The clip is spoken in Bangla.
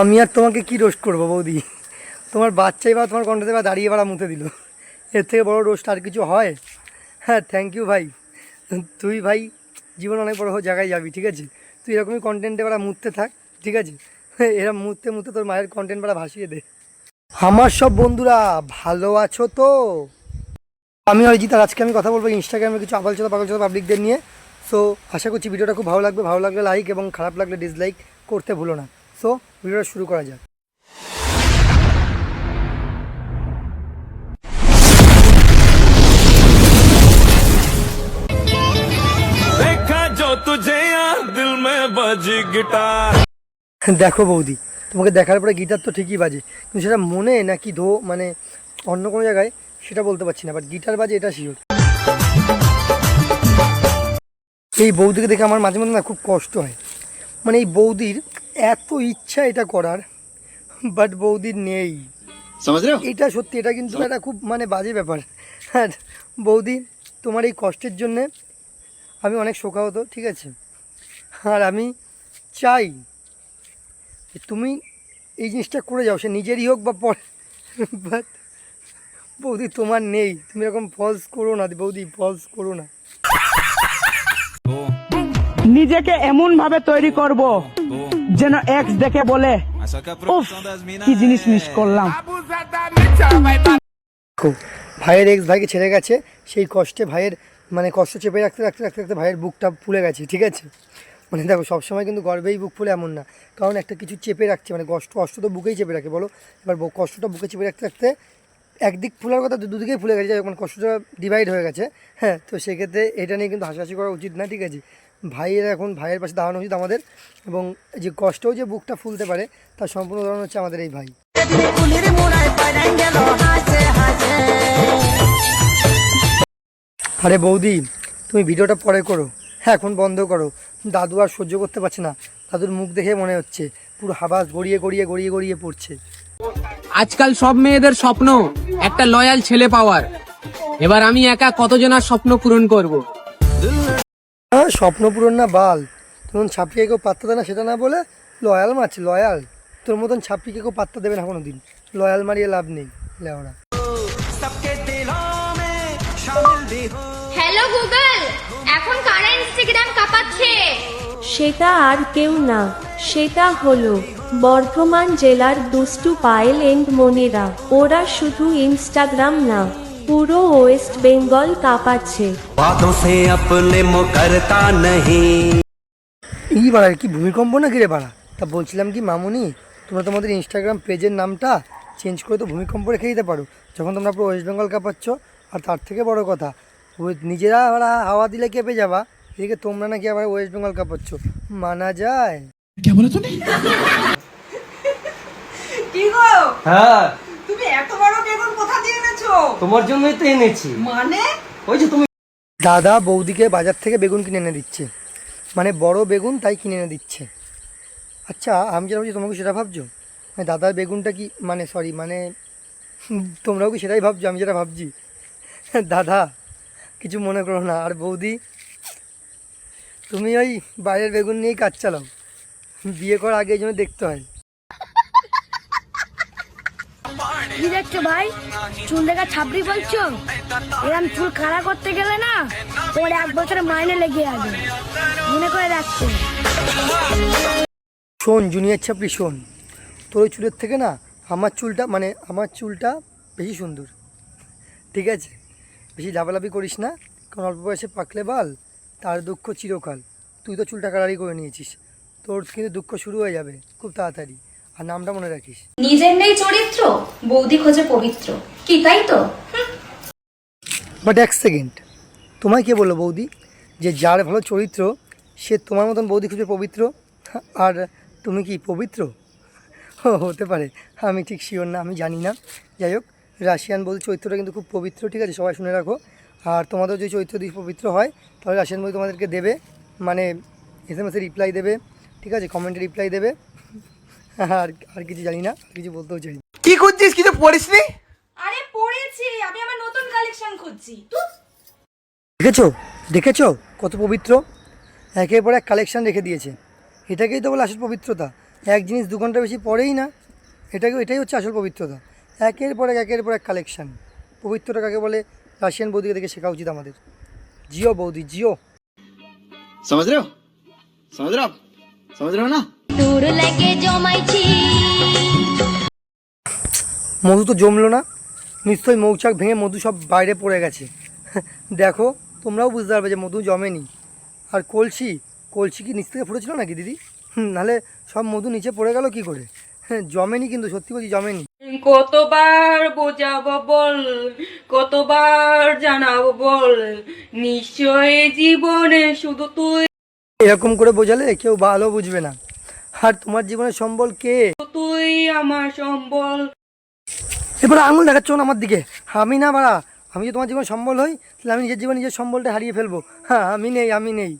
আমি আর তোমাকে কি রোস্ট করব বৌদি? তোমার বাচ্চাই বা তোমার কণ্ঠতে বা দাঁড়িয়ে বাড়া মুতে দিল। এর থেকে বড় রোস্ট আর কিছু হয়? হ্যাঁ থ্যাংক ইউ ভাই। তুই ভাই, জীবন অনেক বড় জায়গায় যাবি, ঠিক আছে? তুই এরকমই কন্টেন্টে বাড়া মুততে থাক, ঠিক আছে? এরা মুততে মুততে তোর মায়ের কন্টেন্ট বাড়া ভাসিয়ে দে। আমার সব বন্ধুরা, ভালো আছো তো? আমি অরিজিৎ, আর আজকে আমি কথা বলব ইনস্টাগ্রামে কিছু আবাল চোদা পাগল চোদা পাবলিকদের নিয়ে। সো আশা করছি ভিডিওটা খুব ভালো লাগবে। ভালো লাগলে লাইক এবং খারাপ লাগলে ডিসলাইক করতে ভুলো না। সো ভিডিওটা শুরু করা যাক। দেখো বৌদি তোমাকে দেখার পরে গিটার তো ঠিকই বাজে কিন্তু সেটা মনে নাকি ধো মানে অন্য কোনো জায়গায় সেটা বলতে পারছি না বাট গিটার বাজে এটা শিওর এই বৌদিকে দেখে আমার মাঝে মাঝে না খুব কষ্ট হয়। মানে এই বৌদির এত ইচ্ছা এটা করার বাট বৌদির নেই। এটা সত্যি এটা কিন্তু একটা খুব মানে বাজে ব্যাপার। হ্যাঁ বৌদি তোমার এই কষ্টের জন্যে আমি অনেক শোকাহত ঠিক আছে? আর আমি চাই তুমি এই জিনিসটা করে যাও সে নিজেরই হোক বা পর বাট বৌদি তোমার নেই। তুমি এরকম ফলস করো না বৌদি ফলস করো না। নিজেকে এমন ভাবে তৈরি করব। যেন এক্স দেখে বলে কি জিনিস মিস করলাম। ভাইয়ের এক্স ভাইকে ছেড়ে গেছে সেই কষ্টে ভাইয়ের মানে কষ্ট চেপে রাখতে রাখতে রাখতে রাখতে ভাইয়ের বুকটা ফুলে গেছে ঠিক আছে? মানে দেখো সবসময় কিন্তু গর্বেই বুক ফুলে এমন না। কারণ একটা কিছু চেপে রাখছে মানে কষ্ট কষ্ট তো বুকেই চেপে রাখে বলো? এবার কষ্টটা বুকে চেপে রাখতে রাখতে একদিক ফুলার কথা দু- দুদিকেই ফুলে গেছে যখন কষ্টটা ডিভাইড হয়ে গেছে হ্যাঁ? তো সেক্ষেত্রে এটা নিয়ে কিন্তু হাসাহাসি করা উচিত না ঠিক আছে? ভাইয়ের এখন ভাইয়ের পাশে দাঁড়ানো উচিত আমাদের এবং যে কষ্টও যে বুকটা ফুলতে পারে তার সম্পূর্ণ উদাহরণ হচ্ছে আমাদের এই ভাই। আরে বৌদি, তুমি ভিডিওটা পরে করো। হ্যাঁ এখন বন্ধ করো। দাদু আর সহ্য করতে পারছে না। দাদুর মুখ দেখে মনে হচ্ছে পুরো হাবাস গড়িয়ে গড়িয়ে গড়িয়ে গড়িয়ে পড়ছে। আজকাল সব মেয়েদের স্বপ্ন, একটা লয়াল ছেলে পাওয়ার। এবার আমি একা কতজনার স্বপ্ন পূরণ করব। হ্যাঁ স্বপ্ন পূরণ না বাল। তোমার ছাপিয়ে কেউ পাত্তা দেয় না সেটা না বলে লয়াল মাছ লয়াল তোর মতন ছাপিকে কেউ পাত্তা দেবে না কোনো দিন লয়াল মারিয়ে লাভ নেই লেওড়া হ্যালো গুগল এখন কারা ইনস্টাগ্রাম কাঁপাচ্ছে? সেটা আর কেউ না সেটা হলো বর্ধমান জেলার দুষ্টু পায়েল এন্ড মনিরা। ওরা শুধু ইনস্টাগ্রাম না পুরো ওয়েস্ট বেঙ্গল কাঁপাচ্ছে बातों से अपने मुकरता नहीं ই বাড়া কি ভূমিকম্প না কিরে বাড়া তা বলছিলাম কি মামুনি তোমরা তোমাদের ইনস্টাগ্রাম পেজের নামটা চেঞ্জ করে তো ভূমিকম্প রেখে দিতে পারো যখন তোমরা পুরো ওয়েস্ট বেঙ্গল কাঁপাচ্ছ আর তার থেকে বড় কথা ওই নিজেরা আবার হাওয়া দিলে কেঁপে যাবা এদিকে তোমরা নাকি আবার ওয়েস্ট বেঙ্গল কাঁপাচ্ছ মানা যায় কি গো হ্যাঁ তুমি এত তোমার জন্যই তো এনেছি। মানে? ওই যে তুমি দাদা বৌদিকে বাজার থেকে বেগুন কিনে এনে দিচ্ছে। মানে বড় বেগুন তাই কিনে এনে দিচ্ছে। আচ্ছা আমি যেটা ভাবছি তোমাকে সেটা ভাবছ? মানে দাদার বেগুনটা কি মানে সরি মানে তোমরাও কি সেটাই ভাবছ? আমি যেটা ভাবছি। দাদা কিছু মনে করো না। আর বৌদি তুমি ওই বাইরের বেগুন নিয়েই কাজ চালাও। বিয়ে করার আগে এই জন্য দেখতে হয়। কি দেখছ ভাই? চুল দেখা ছাপড়ি বলছো? এরকম চুল খাড়া করতে গেলে না তোমার এক বছরের মাইনে লেগে যাবে। মনে করে রাখছো শোন, জুনিয়র ছাপড়ি, শোন। তোর ওই চুলের থেকে না আমার চুলটা মানে আমার চুলটা বেশি সুন্দর। ঠিক আছে? বেশি লাফালাফি করিস না, কারণ অল্প বয়সে পাকলে বাল, তার দুঃখ চিরকাল। তুই তো চুলটা কালারি করে নিয়েছিস। তোর কিন্তু দুঃখ শুরু হয়ে যাবে খুব তাড়াতাড়ি। আর নামটা মনে রাখিস। নিজের নেই চরিত্র বৌদি খোঁজে পবিত্র। কি তাই তো? বাট এক সেকেন্ড তোমায় কে বলল বৌদি? যে যার ভালো চরিত্র সে তোমার মতন বৌদি খুঁজে পবিত্র? আর তুমি কি পবিত্র? হতে পারে। আমি ঠিক শিওর না আমি জানি না। যাই হোক রাশিয়ান বৌদি চরিত্রটা কিন্তু খুব পবিত্র ঠিক আছে? সবাই শুনে রাখো। আর তোমাদের যদি চরিত্র যদি পবিত্র হয় তাহলে রাশিয়ান বৌদি তোমাদেরকে দেবে। মানে এস এম এসে রিপ্লাই দেবে ঠিক আছে? কমেন্টে রিপ্লাই দেবে। আর আর কিছু জানি না আর কিছু বলতেও চাই কি করছিস কিছু পড়িস নি আরে পড়েছি আমি আমার নতুন কালেকশন খুঁজছি। দেখেছ? দেখেছ? কত পবিত্র? একের পর এক কালেকশন রেখে দিয়েছে। এটাকেই তো বলে আসল পবিত্রতা। এক জিনিস দু ঘণ্টা বেশি পড়েই না এটাকে এটাই হচ্ছে আসল পবিত্রতা। একের পর এক একের পর এক কালেকশান পবিত্রটা কাকে বলে রাশিয়ান বৌদিকে দেখে শেখা উচিত আমাদের। জিও বৌদি জিও। সমাজ রে সমাজ রে সমাজ না। মধু তো জমলো না। নিশ্চয়ই মৌচাক ভেঙে মধু সব বাইরে পড়ে গেছে। দেখো তোমরাও বুঝতে পারবে যে মধু জমেনি। আর কলসি কলসি কি নিচ থেকে ফুটেছিল নাকি দিদি? নাহলে সব মধু নিচে পড়ে গেল কি করে? হ্যাঁ, জমেনি কিন্তু সত্যি বলছি জমেনি। কতবার বোঝাবো বল কতবার জানাব বল নিশ্চয় জীবনে শুধু তুই এরকম করে বোঝালে কেউ ভালো বুঝবে না। আর তোমার জীবনের সম্বল কে? তুই আমার সম্বল। এবার আঙুল দেখাচ্ছ না আমার দিকে? আমি না বাড়া। আমি যদি তোমার জীবন সম্বল হই তাহলে আমি নিজের জীবন নিজের সম্বলটা হারিয়ে ফেলব। হ্যাঁ আমি নেই আমি নেই।